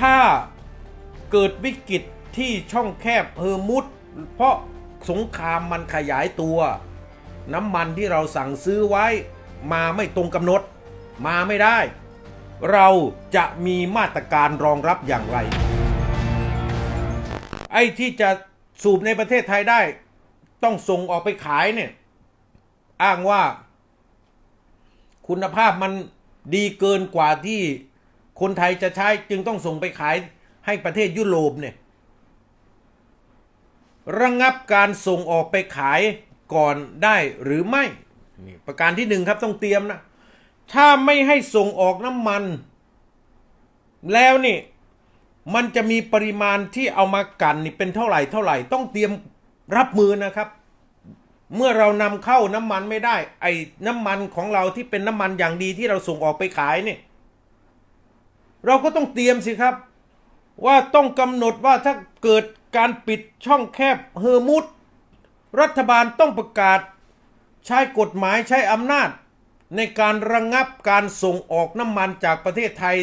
ถ้าเกิดวิกฤตที่ช่องแคบเฮอร์มุดเพราะสงครามมันขยายตัว น้ำมันที่เราสั่งซื้อไว้ มาไม่ตรงกำหนด มาไม่ได้ เราจะมีมาตรการรองรับอย่างไร ไอ้ที่จะสูบในประเทศไทยได้ ต้องส่งออกไปขายเนี่ย อ้างว่า คุณภาพมันดีเกินกว่าที่ คนไทยจะใช้จึงต้องส่งไปขายให้ประเทศยุโรปเนี่ยระงงับการส่งออกไปขายก่อนได้หรือไม่นี่ประการที่หนึ่งครับต้องเตรียมนะ ถ้าไม่ให้ส่งออกน้ำมัน แล้วนี่มันจะมีปริมาณที่เอามากันนี่เป็นเท่าไหร่เท่าไหร่ ต้องเตรียมรับมือนะครับ เมื่อเรานำเข้าน้ำมันไม่ได้ ไอ้น้ำมันของเราที่เป็นน้ำมันอย่างดีที่เราส่งออกไปขายเนี่ย เราก็ต้องเตรียมสิครับ ว่าต้องกำหนดว่าถ้าเกิดการปิดช่องแคบเฮอร์มุดรัฐบาลต้องประกาศใช้กฎหมายใช้อำนาจ ในการระงงับการส่งออกน้ำมันจากประเทศไทย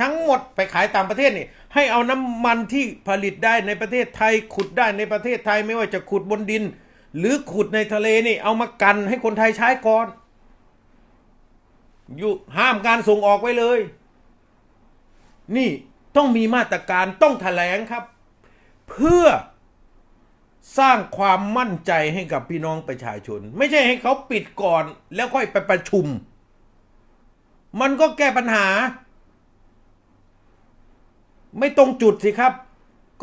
ทั้งหมดไปขายต่างประเทศนี่ให้เอาน้ำมันที่ผลิตได้ในประเทศไทย ขุดได้ในประเทศไทยไม่ว่าจะขุดบนดิน หรือขุดในทะเลนี่เอามากันให้คนไทยใช้ก่อนอยู่ห้ามการส่งออกไว้เลย นี่ต้องมีมาตรการต้องแถลงครับ เพื่อสร้างความมั่นใจให้กับพี่น้องประชาชน ไม่ใช่ให้เขาปิดก่อนแล้วค่อยไปประชุม มันก็แก้ปัญหา ไม่ตรงจุดสิครับ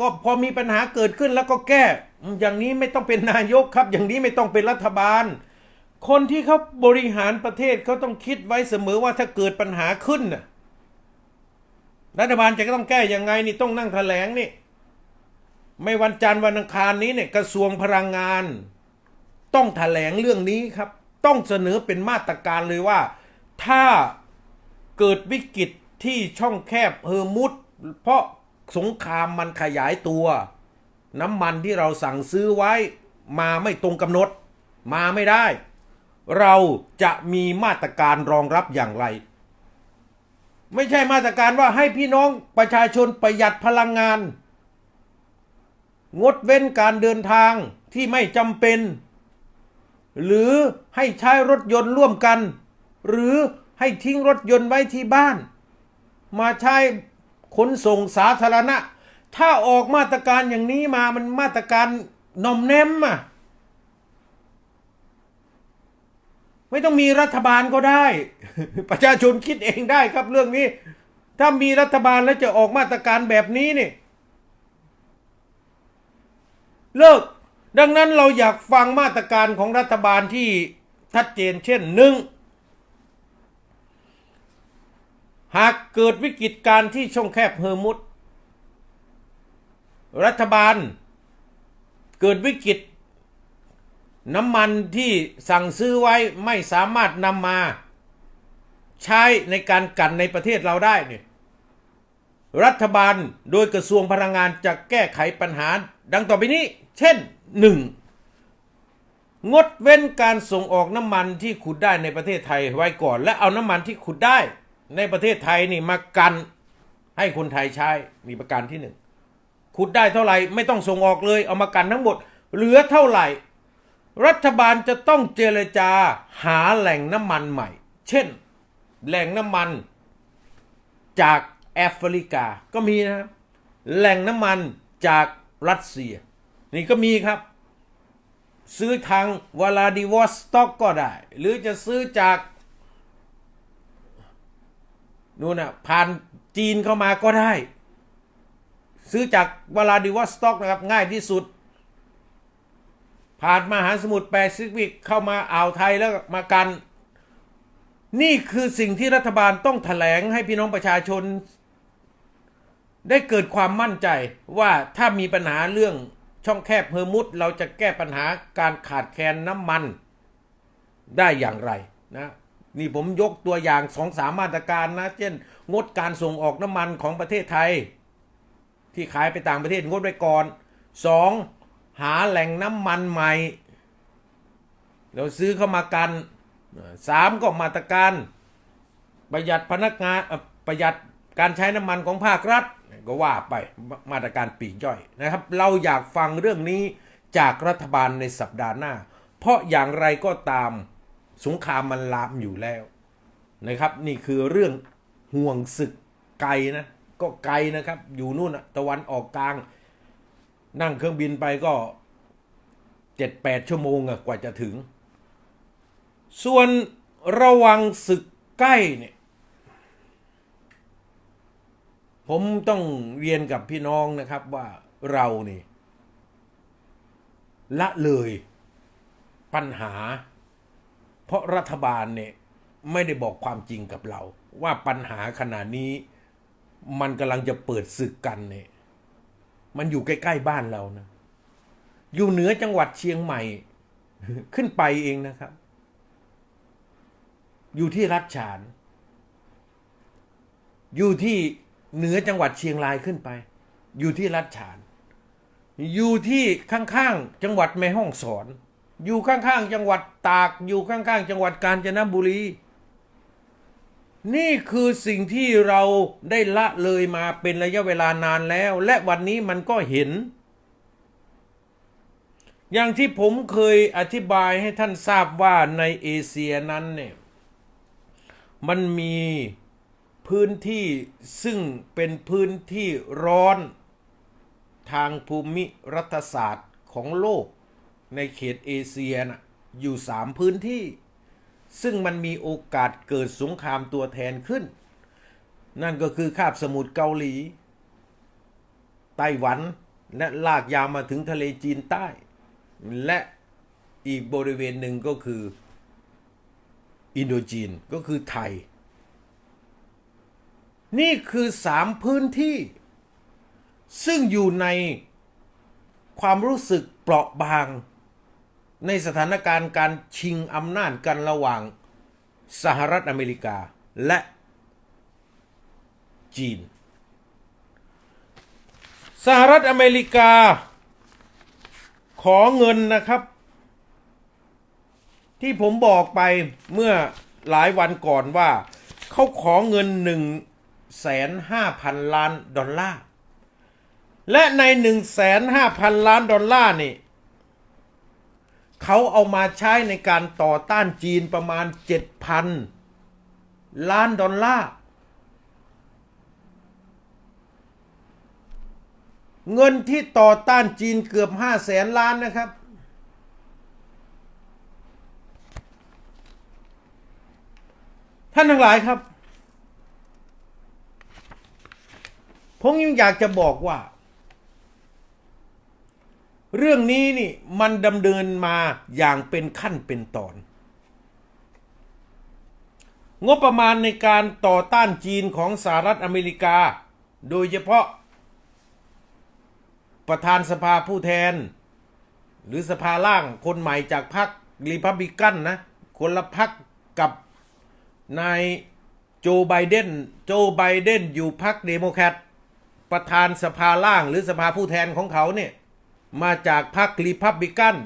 ก็พอมีปัญหาเกิดขึ้นแล้วก็แก้ อย่างนี้ไม่ต้องเป็นนายกครับ อย่างนี้ไม่ต้องเป็นรัฐบาล คนที่เขาบริหารประเทศเขาต้องคิดไว้เสมอว่าถ้าเกิดปัญหาขึ้นน่ะ รัฐบาลจะต้องแก้ยังไงนี่ต้องนั่งแถลงนี่ ไม่วันจันทร์วันอังคารนี้เนี่ยกระทรวงพลังงาน ต้องแถลงเรื่องนี้ครับ ต้องเสนอเป็นมาตรการเลยว่า ถ้าเกิดวิกฤตที่ช่องแคบเฮอร์มุดเพราะสงครามมันขยายตัว น้ำมันที่เราสั่งซื้อไว้มาไม่ตรงกำหนด มาไม่ได้ เราจะมีมาตรการรองรับอย่างไร ไม่ใช่มาตรการว่าให้พี่น้องประชาชนประหยัดพลังงาน งดเว้นการเดินทางที่ไม่จำเป็น หรือให้ใช้รถยนต์ร่วมกัน หรือให้ทิ้งรถยนต์ไว้ที่บ้าน มาใช้ขนส่งสาธารณะ ถ้าออกมาตรการอย่างนี้มามันมาตรการนอมแนมอะ ไม่ต้องมีรัฐบาลก็ได้ ประชาชนคิดเองได้ครับเรื่องนี้ ถ้ามีรัฐบาลแล้วจะออกมาตรการแบบนี้นี่เลิก ดังนั้นเราอยากฟังมาตรการของรัฐบาลที่ชัดเจนเช่นหนึ่งหากเกิดวิกฤตการณ์ที่ช่องแคบเฮอร์มุดรัฐบาลเกิดวิกฤต น้ำมันที่สั่งซื้อไว้ไม่สามารถนำมา ใช้ในการกันในประเทศเราได้เนี่ยรัฐบาลโดยกระทรวงพลังงานจะแก้ไขปัญหา ดังต่อไปนี้ เช่น 1. งดเว้นการส่งออกน้ำมันที่ขุดได้ในประเทศไทยไว้ก่อน และเอาน้ำมันที่ขุดได้ในประเทศไทยนี่มากันให้คนไทยใช้มีประการที่หนึ่งขุดได้เท่าไหร่ไม่ต้องส่งออกเลย เอามากันทั้งหมด เหลือเท่าไหร่ รัฐบาลจะต้องเจรจาหาแหล่งน้ำมันใหม่ เช่น แหล่งน้ำมันจากแอฟริกาก็มีนะครับ แหล่งน้ำมันจากรัสเซีย นี่ก็มีครับ ซื้อทางวลาดิวอสต็อกก็ได้ หรือจะซื้อจากนู่นน่ะผ่านจีนเข้ามาก็ได้ ซื้อจากวลาดิวอสต็อกนะครับ ง่ายที่สุด ผ่านมหาสมุทรแปซิฟิกเข้ามาอ่าวไทยแล้วมากัน นี่คือสิ่งที่รัฐบาลต้องแถลงให้พี่น้องประชาชน ได้เกิดความมั่นใจว่าถ้ามีปัญหาเรื่องช่องแคบเฮอร์มุดเราจะแก้ปัญหาการขาดแคลนน้ำมันได้อย่างไรนะนี่ผมยกตัวอย่างสองสามมาตรการนะ เช่น งดการส่งออกน้ำมันของประเทศไทย ที่ขายไปต่างประเทศงดไว้ก่อนสอง หาแหล่งน้ำมันใหม่เราซื้อเข้ามากันสามก็มาตรการประหยัดพนักงานประหยัดการใช้น้ำมันของภาครัฐ ก็ว่าไปมาตรการปีกย่อยนะครับ เราอยากฟังเรื่องนี้จากรัฐบาลในสัปดาห์หน้า เพราะอย่างไรก็ตามสงครามมันลามอยู่แล้วนะครับ นี่คือเรื่องห่วงศึกไกลนะ ก็ไกลนะครับ อยู่นู่นตะวันออกกลาง นั่งเครื่องบินไปก็เจ็ดแปดชั่วโมงอะกว่าจะถึง ส่วนระวังศึกใกล้เนี่ย ผมต้องเรียนกับพี่น้องนะครับว่าเรานี่ ละเลยปัญหา เพราะรัฐบาลเนี่ย ไม่ได้บอกความจริงกับเรา ว่าปัญหาขณะนี้มันกำลังจะเปิดศึกกันเนี่ย มันอยู่ใกล้ๆบ้านเรานะ อยู่เหนือจังหวัดเชียงใหม่ ขึ้นไปเองนะครับ อยู่ที่รัฐฉาน อยู่ที่เหนือจังหวัดเชียงรายขึ้นไป อยู่ที่รัฐฉาน อยู่ที่ข้างๆจังหวัดแม่ฮ่องสอน อยู่ข้างๆจังหวัดตาก อยู่ข้างๆจังหวัดกาญจนบุรี นี่คือสิ่งที่เราได้ละเลยมาเป็นระยะเวลานานแล้ว และวันนี้มันก็เห็น อย่างที่ผมเคยอธิบายให้ท่านทราบว่าในเอเชียนั้นเนี่ยมันมีพื้นที่ซึ่งเป็นพื้นที่ร้อนทางภูมิรัฐศาสตร์ของโลกในเขตเอเชียนะอยู่สามพื้นที่ ซึ่งมันมีโอกาสเกิดสงครามตัวแทนขึ้น นั่นก็คือคาบสมุทรเกาหลี ไต้หวันและลากยาวมาถึงทะเลจีนใต้ และอีกบริเวณหนึ่งก็คืออินโดจีนก็คือไทย นี่คือสามพื้นที่ ซึ่งอยู่ในความรู้สึกเปราะบาง ในสถานการณ์การชิงอำนาจกันระหว่างสหรัฐอเมริกาและจีน สหรัฐอเมริกา ขอเงินนะครับ ที่ผมบอกไปเมื่อหลายวันก่อนว่า เขาขอเงินหนึ่งแสนห้าพันล้านดอลลาร์ และในหนึ่งแสนห้าพันล้านดอลลาร์นี่ เขาเอามาใช้ในการต่อต้านจีนประมาณเจ็ดพันล้านดอลลาร์ เงินที่ต่อต้านจีนเกือบห้าแสนล้านนะครับ ท่านทั้งหลายครับ ผมยังอยากจะบอกว่า เรื่องนี้นี่มันดำเนินมาอย่างเป็นขั้นเป็นตอน งบประมาณในการต่อต้านจีนของสหรัฐอเมริกา โดยเฉพาะ ประธานสภาผู้แทน หรือสภาล่างคนใหม่จากพรรครีพับลิกันนะ คนละพรรคกับนายโจไบเดน โจไบเดนอยู่พรรคเดโมแครตประธานสภาล่างหรือสภาผู้แทนของเขาเนี่ย มาจากพรรครีพับลิกัน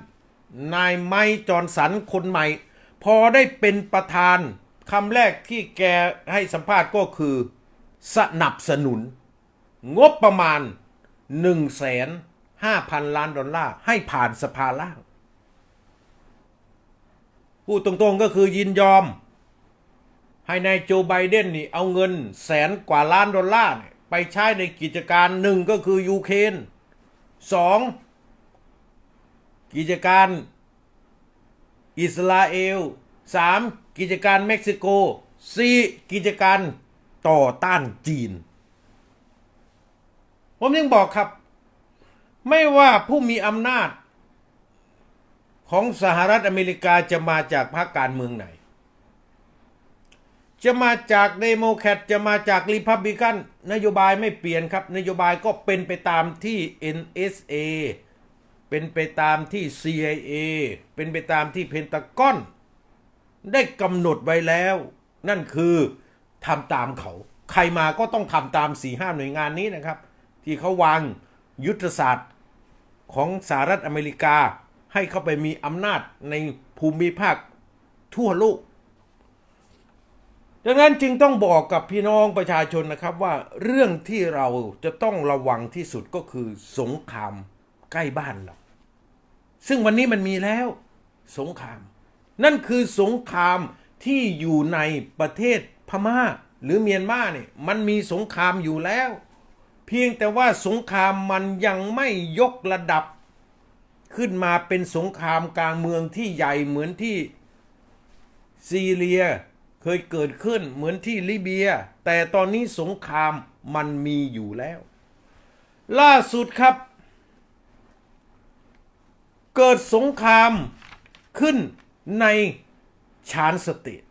นายไมค์จอร์นสันคนใหม่ พอได้เป็นประธานคำแรกที่แกให้สัมภาษณ์ก็คือ สนับสนุน งบประมาณ1นึ่งแสนห้าพันล้านดอลลาร์ ให้ผ่านสภาล่าง พูดตรงๆก็คือยินยอม ให้นายโจไบเดนนี่เอาเงินแสนกว่าล้านดอลลาร์ ไปใช้ในกิจการหนึ่งก็คือยูเครนสอง กิจการอิสราเอลสามกิจการเม็กซิโกสี่กิจการต่อต้านจีน ผมยังบอกครับ ไม่ว่าผู้มีอำนาจ ของสหรัฐอเมริกาจะมาจากพรรคการเมืองไหน จะมาจากเดโมแครตจะมาจากรีพับลิกันนโยบายไม่เปลี่ยนครับ นโยบายก็เป็นไปตามที่ NSA เป็นไปตามที่ CIA เป็นไปตามที่เพนตากอน ได้กำหนดไว้แล้ว นั่นคือทำตามเขา ใครมาก็ต้องทำตามสี่ห้าหน่วยงานนี้นะครับ ที่เขาวางยุทธศาสตร์ของสหรัฐอเมริกาให้เข้าไปมีอำนาจในภูมิภาคทั่วโลก ดังนั้นจึงต้องบอกกับพี่น้องประชาชนนะครับว่าเรื่องที่เราจะต้องระวังที่สุดก็คือสงครามใกล้บ้านเรา ซึ่งวันนี้มันมีแล้วสงคราม นั่นคือสงครามที่อยู่ในประเทศพม่าหรือเมียนมาเนี่ยมันมีสงครามอยู่แล้ว เพียงแต่ว่าสงครามมันยังไม่ยกระดับ ขึ้นมาเป็นสงครามกลางเมืองที่ใหญ่เหมือนที่ซีเรียเคยเกิดขึ้นเหมือนที่ลิเบีย แต่ตอนนี้สงครามมันมีอยู่แล้ว ล่าสุดครับ เกิดสงครามขึ้นในชานสเตท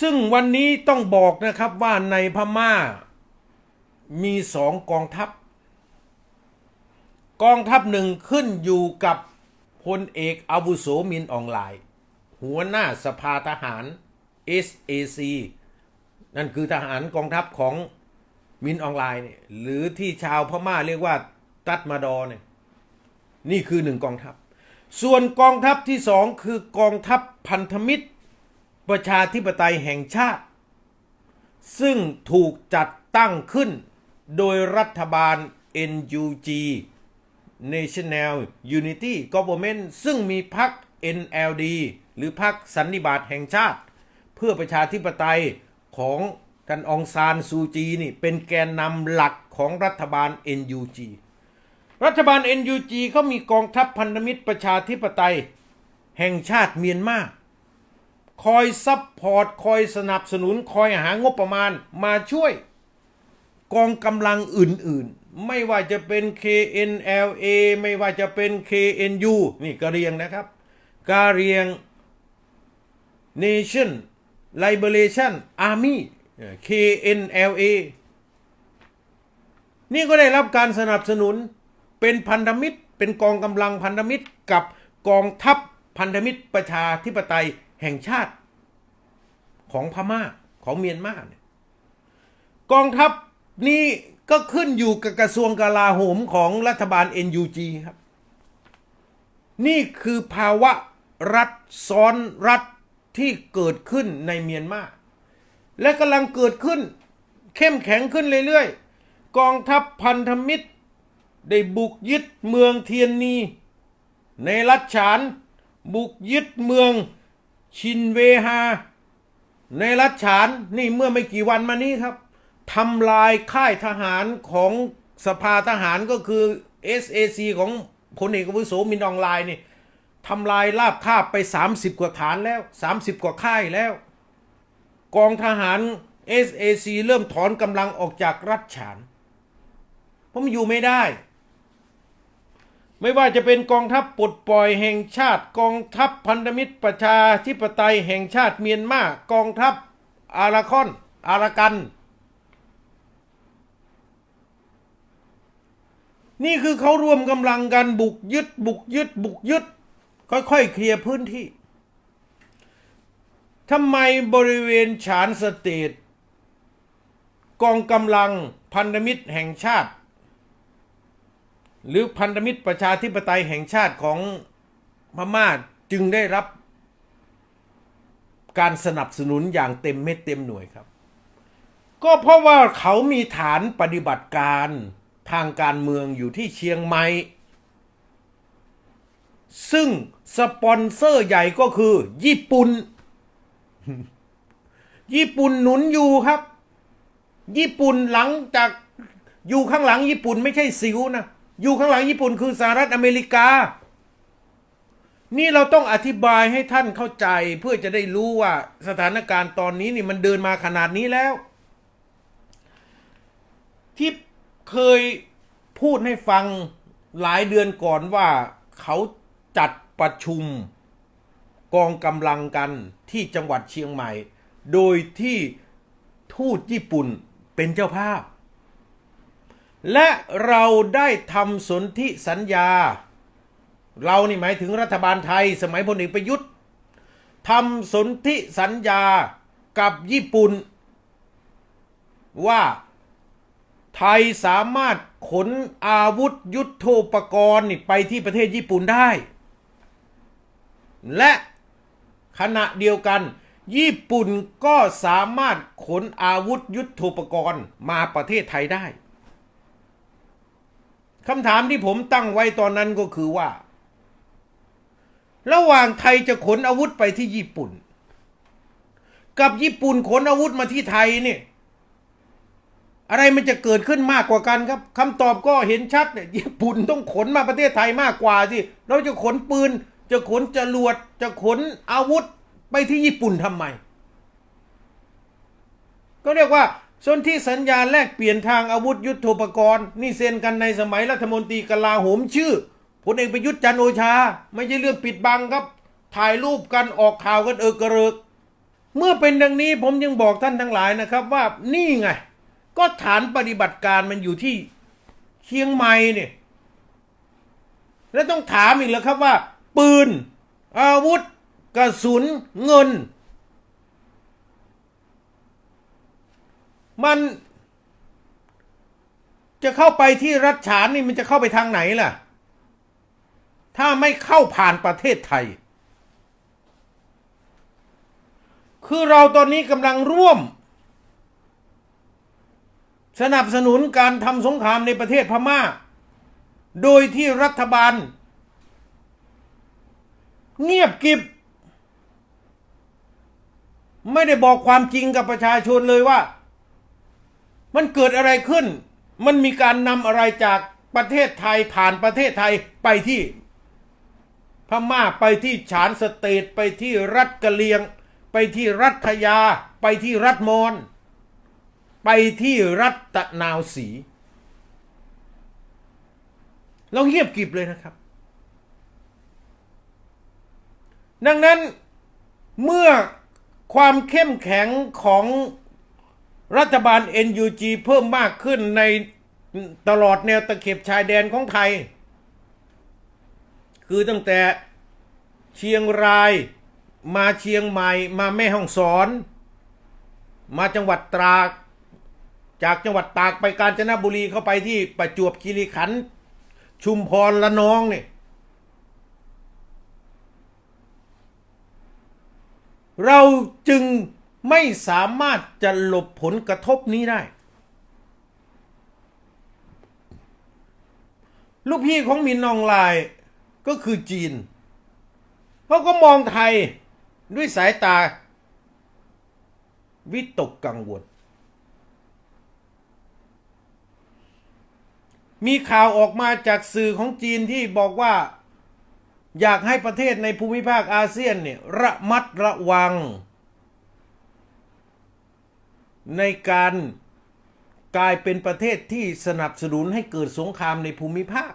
ซึ่งวันนี้ต้องบอกนะครับว่าในพม่ามีสองกองทัพ กองทัพหนึ่งขึ้นอยู่กับพลเอกอาวุโสมินอองไลน์หัวหน้าสภาทหาร SAC นั่นคือทหารกองทัพของมินอองไลน์เนี่ยหรือที่ชาวพม่าเรียกว่าตัดมาดอเนี่ย นี่คือหนึ่งกองทัพ ส่วนกองทัพที่สองคือกองทัพพันธมิตร ประชาธิปไตยแห่งชาติ ซึ่งถูกจัดตั้งขึ้นโดยรัฐบาล NUG National Unity Government ซึ่งมีพรรค NLD หรือพรรคสันนิบาตแห่งชาติ เพื่อประชาธิปไตยของท่านองซานซูจีนี่เป็นแกนนำหลักของรัฐบาล NUG รัฐบาล NUG เขามีกองทัพพันธมิตรประชาธิปไตย แห่งชาติเมียนมาคอยซับพอร์ต คอยสนับสนุน คอยหางบประมาณมาช่วย กองกำลังอื่นๆ ไม่ว่าจะเป็น KNLA ไม่ว่าจะเป็น KNU นี่กะเรียงนะครับกะเรียง Nation Liberation Army KNLA นี่ก็ได้รับการสนับสนุน เป็นพันธมิตร เป็นกองกำลังพันธมิตรกับกองทัพพันธมิตรประชาธิปไตยแห่งชาติของพม่าของเมียนมาเนี่ยกองทัพนี้ก็ขึ้นอยู่กับกระทรวงกลาโหมของรัฐบาล NUG ครับ นี่คือภาวะรัฐซ้อนรัฐที่เกิดขึ้นในเมียนมาและกำลังเกิดขึ้น เข้มแข็งขึ้นเรื่อยๆ กองทัพพันธมิตร ได้บุกยึดเมืองเทียนนี ในรัฐฉาน บุกยึดเมืองชินเวฮา ในรัฐฉานนี่เมื่อไม่กี่วันมานี้ครับทำลายค่ายทหารของสภาทหารก็คือ SAC ของพลเอกวุโสมินอองไลน์นี่ทำลายลาบคาบไป 30 กว่าฐานแล้ว 30 กว่าค่ายแล้ว กองทหาร SAC เริ่มถอนกำลังออกจากรัฐฉาน เพราะมันอยู่ไม่ได้ ไม่ว่าจะเป็นกองทัพปลดปล่อยแห่งชาติ กองทัพพันธมิตรประชาธิปไตยแห่งชาติเมียนมากองทัพอาราคอนอารากัน นี่คือเขารวมกำลังกันบุกยึด บุกยึด บุกยึด ค่อยๆ เคลียร์พื้นที่ทำไมบริเวณฉานสเตทกองกำลังพันธมิตรแห่งชาติ หรือพันธมิตรประชาธิปไตยแห่งชาติของพม่าจึงได้รับการสนับสนุนอย่างเต็มเม็ดเต็มหน่วยครับ ก็เพราะว่าเขามีฐานปฏิบัติการทางการเมืองอยู่ที่เชียงใหม่ ซึ่งสปอนเซอร์ใหญ่ก็คือ ญี่ปุ่น ญี่ปุ่นหนุนอยู่ครับ ญี่ปุ่นหลังจากอยู่ข้างหลังญี่ปุ่นไม่ใช่สิวนะ อยู่ข้างหลังญี่ปุ่นคือสหรัฐอเมริกา นี่เราต้องอธิบายให้ท่านเข้าใจเพื่อจะได้รู้ว่าสถานการณ์ตอนนี้นี่มันเดินมาขนาดนี้แล้ว ที่เคยพูดให้ฟังหลายเดือนก่อนว่าเขาจัดประชุมกองกำลังกันที่จังหวัดเชียงใหม่ โดยที่ทูตญี่ปุ่นเป็นเจ้าภาพ และเราได้ทำสนธิสัญญา เรานี่หมายถึงรัฐบาลไทย สมัยพลเอกประยุทธ์ทำสนธิสัญญากับญี่ปุ่น ว่าไทยสามารถขนอาวุธยุทโธปกรณ์ไปที่ประเทศญี่ปุ่นได้ และขณะเดียวกัน ญี่ปุ่นก็สามารถขนอาวุธยุทโธปกรณ์มาประเทศไทยได้ คำถามที่ผมตั้งไว้ตอนนั้นก็คือว่า ระหว่างไทยจะขนอาวุธไปที่ญี่ปุ่น กับญี่ปุ่นขนอาวุธมาที่ไทยเนี่ยอะไรมันจะเกิดขึ้นมากกว่ากันครับคำตอบก็เห็นชัดเนี่ยญี่ปุ่นต้องขนมาประเทศไทยมากกว่าสิเราจะขนปืน จะขนจรวด จะขนอาวุธไปที่ญี่ปุ่นทำไม ก็เรียกว่า ส่วนที่สัญญาแลกเปลี่ยนทางอาวุธยุทโธปกรณ์ นี่เซ็นกันในสมัยรัฐมนตรีกลาโหมชื่อพลเอกประยุทธ์จันโอชา ไม่ใช่เรื่องปิดบังครับ ถ่ายรูปกันออกข่าวกันเออกระเริก เมื่อเป็นดังนี้ผมยังบอกท่านทั้งหลายนะครับว่านี่ไง ก็ฐานปฏิบัติการมันอยู่ที่เชียงใหม่เนี่ยแล้วต้องถามอีกแล้วครับว่า ปืน อาวุธ กระสุน เงิน มัน จะเข้าไปที่รัฐฉานนี่มันจะเข้าไปทางไหนล่ะ ถ้าไม่เข้าผ่านประเทศไทย คือเราตอนนี้กำลังร่วม สนับสนุนการทำสงครามในประเทศพม่า โดยที่รัฐบาล เงียบกริบไม่ได้บอกความจริงกับประชาชนเลยว่า มันเกิดอะไรขึ้น มันมีการนำอะไรจากประเทศไทยผ่านประเทศไทยไปที่ พม่าไปที่ฉานสเตทไปที่รัฐกะเหรียง ไปที่รัฐยา ไปที่รัฐมอญไปที่รัฐตะนาวสีเราเงียบกริบเลยนะครับ ดังนั้นเมื่อความเข้มแข็งของ รัฐบาล NUG เพิ่มมากขึ้นในตลอดแนวตะเข็บชายแดนของไทย คือตั้งแต่เชียงรายมาเชียงใหม่มาแม่ฮ่องสอน มาจังหวัดตราดจากจังหวัดตากไปกาญจนบุรีเข้าไปที่ประจวบคีรีขันธ์ชุมพรละนองเนี่ยเราจึง ไม่สามารถจะหลบผลกระทบนี้ได้ ลูกพี่ของมินออนไลน์ก็คือจีนเขาก็มองไทยด้วยสายตา วิตกกังวล มีข่าวออกมาจากสื่อของจีนที่บอกว่าอยากให้ประเทศในภูมิภาคอาเซียนเนี่ยระมัดระวัง ในการกลายเป็นประเทศที่สนับสนุนให้เกิดสงครามในภูมิภาค